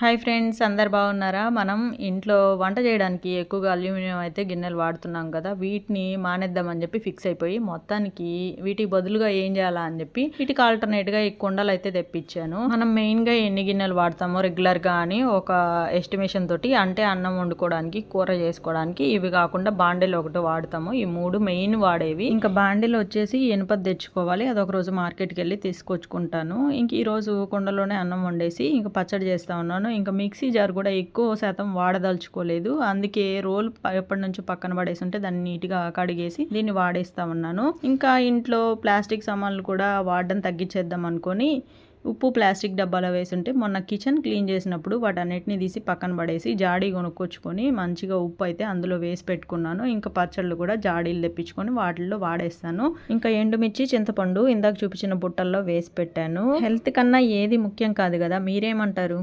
Hi friends అందరు బాగున్నారా? మనం ఇంట్లో వంట చేయడానికి ఎక్కువగా అల్యూమినియం అయితే గిన్నెలు వాడుతున్నాం కదా వీటిని మానేద్దామని చెప్పి ఫిక్స్ అయిపోయి మొత్తానికి వీటికి బదులుగా ఏం చేయాలా అని చెప్పి వీటికి ఆల్టర్నేట్గా ఈ కుండలు అయితే తెప్పించాను. మనం మెయిన్గా ఎన్ని గిన్నెలు వాడతామో రెగ్యులర్గా అని ఒక ఎస్టిమేషన్ తోటి అంటే అన్నం వండుకోవడానికి కూర చేసుకోవడానికి ఇవి కాకుండా బాండెలు ఒకటి వాడతాము. ఈ మూడు మెయిన్ వాడేవి. ఇంకా బాండెలు వచ్చేసి ఎనుపది తెచ్చుకోవాలి. అదొక రోజు మార్కెట్కి వెళ్ళి తీసుకొచ్చుకుంటాను. ఇంక ఈరోజు కుండలోనే అన్నం వండేసి ఇంకా పచ్చడి చేస్తా ఉన్నాను. ఇంకా మిక్సీ జార్ కూడా ఎక్కువ శాతం వాడదలుచుకోలేదు. అందుకే రోల్ ఎప్పటి నుంచో పక్కన పడేసి ఉంటే దాన్ని నీట్గా కడిగేసి దీన్ని వాడేస్తా ఉన్నాను. ఇంకా ఇంట్లో ప్లాస్టిక్ సామాన్లు కూడా వాడడం తగ్గించేద్దాం అనుకొని ఉప్పు ప్లాస్టిక్ డబ్బాలో వేసుంటే మొన్న కిచెన్ క్లీన్ చేసినప్పుడు వాటన్నిటిని తీసి పక్కన పడేసి జాడీ కొనుక్కొచ్చుకొని మంచిగా ఉప్పు అయితే అందులో వేసి పెట్టుకున్నాను. ఇంకా పచ్చళ్ళు కూడా జాడీలు తెప్పించుకొని వాటిల్లో వాడేస్తాను. ఇంకా ఎండుమిర్చి చింతపండు ఇందాక చూపించిన బుట్టల్లో వేసి పెట్టాను. హెల్త్ కన్నా ఏది ముఖ్యం కాదు కదా మీరేమంటారు?